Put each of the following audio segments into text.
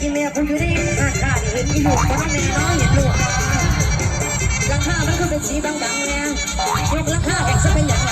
อีเมลคุณอยู่นี่ข้างข้าดเห็นอีหลูกบ้องแน่น้อยเห็นหลวงราคามันก็เป็นสีบางๆเนี่ยยกราคาแข่งซะเป็นอย่างไร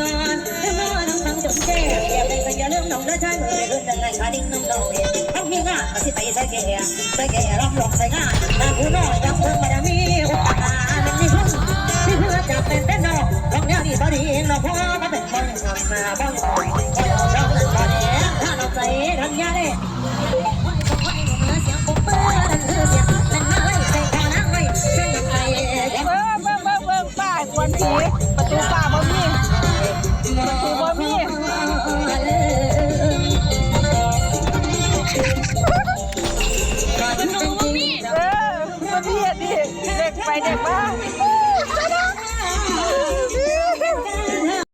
นอนถ้านอนฟังจนแก่อย่าเป็นสัญยาเรื่องน้องได้ใช่ไหมเรื่องยังไงชาดิ้งน้องน้องเองต้งมีงานมาสิไปใส่แก่ใส่แก่รับรองใส่งานตาผู้น้อยดังเพิ่งมาดามีโอ้ตามันมีหุ่นที่เพื่อจะเป็นเต้นน้องน้องเนี่ยดีบอดีน้องพ่อมาเป็นคนมาบ้างคอยเอาเจ้าเป็นบอดีถ้าเราใจทำยาเลย เด็กไปเด็กมา